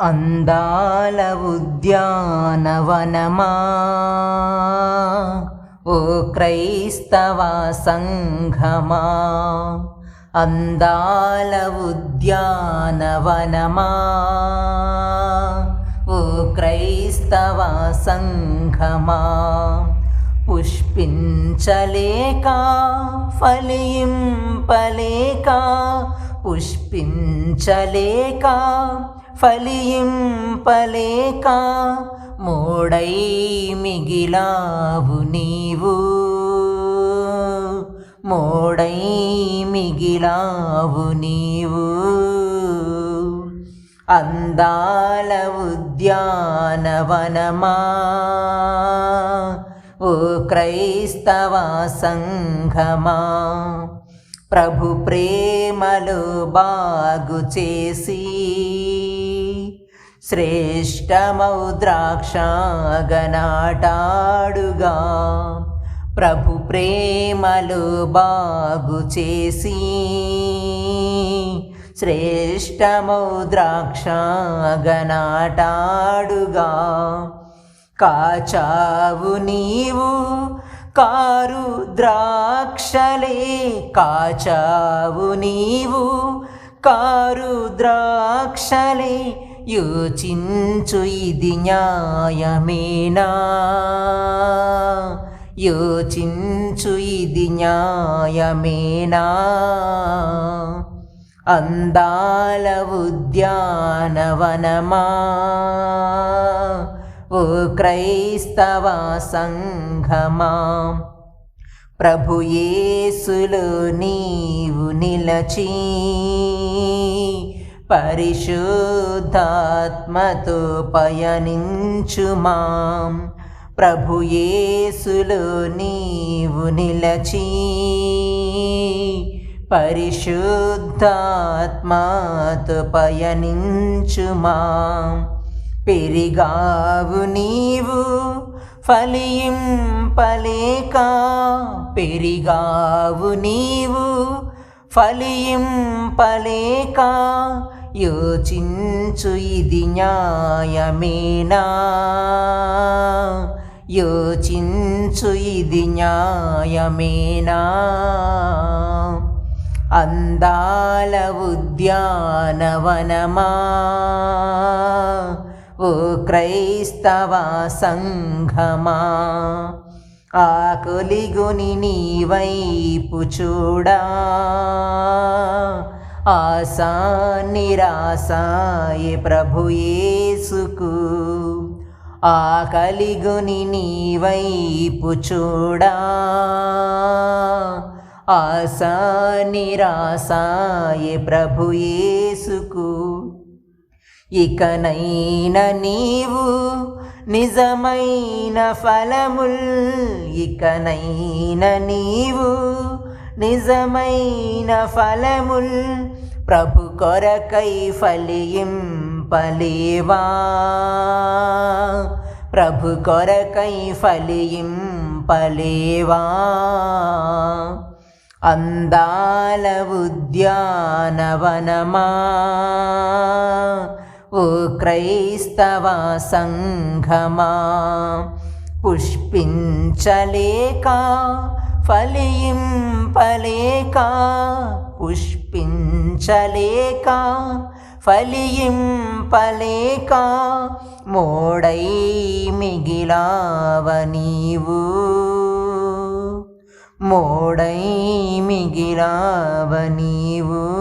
అందాల ఉద్యానవనమా? ఓ క్రైస్తవ సంఘమా? అందాల ఉద్యానవనమా? ఓ క్రైస్తవ సంఘమా? పుష్పించలేక ఫలింపలేక పుష్పించలేక ఫలింపలేక మోడై మిగిలావు నీవు. మోడై మిగిలావు నీవు. అందాల ఉద్యానవనమా ఓ క్రైస్తవ సంఘమా? ప్రభు ప్రేమలో బాగు చేసి శ్రేష్టమౌ ద్రాక్షాగనాటాడుగా ప్రభు ప్రేమలు బాగు చేసి శ్రేష్టమౌ ద్రాక్షాగనాటాడుగా కాచావు నీవు కారు ద్రాక్షలే. కాచావు నీవు కారు ద్రాక్షలే. యోచించు ఇది న్యాయమేనా? యోచించు ఇది న్యాయమేనా? అందాల ఉద్యానవనమా? ఓ క్రైస్తవ సంఘమా? ప్రభుయేసులో నీవు నిలచీ పరిశుద్ధాత్మతో పయనించుమా. ప్రభుయేసులో నీవు నిలచి. పరిశుద్ధాత్మతో పయనించుమా. పెరిగావు నీవు ఫలింపలేక. పెరిగావు నీవు ఫలింపలేక. యోచించు ఇది న్యాయమేనా? యోచించు ఇది న్యాయమేనా? అందాల ఉద్యానవనమా? ఓ క్రైస్తవ సంఘమా? ఆకులిగుని నీ వైపు చూడా? ఆశా నిరాశాయ ప్రభుయేసుకు ఆకలిగుని నీ వైపు చూడా. ఆశా నిరాశాయ ప్రభుయేసుకు ఇకనైన నీవు నిజమైన ఫలముల్. ఇకనైన నీవు నిజమైన ఫలముల్ ప్రభు కొరకై ఫలియింపలేవా ప్రభు కొరకై ఫలియింపలేవా అందాల ఉద్యానవనమా? ఓ క్రైస్తవ సంఘమా? పుష్పించలేక ఫలింపలేక పుష్పించలేక ఫలింపలేక మోడై మిగిలావ నీవు. మోడై మిగిలావ నీవు.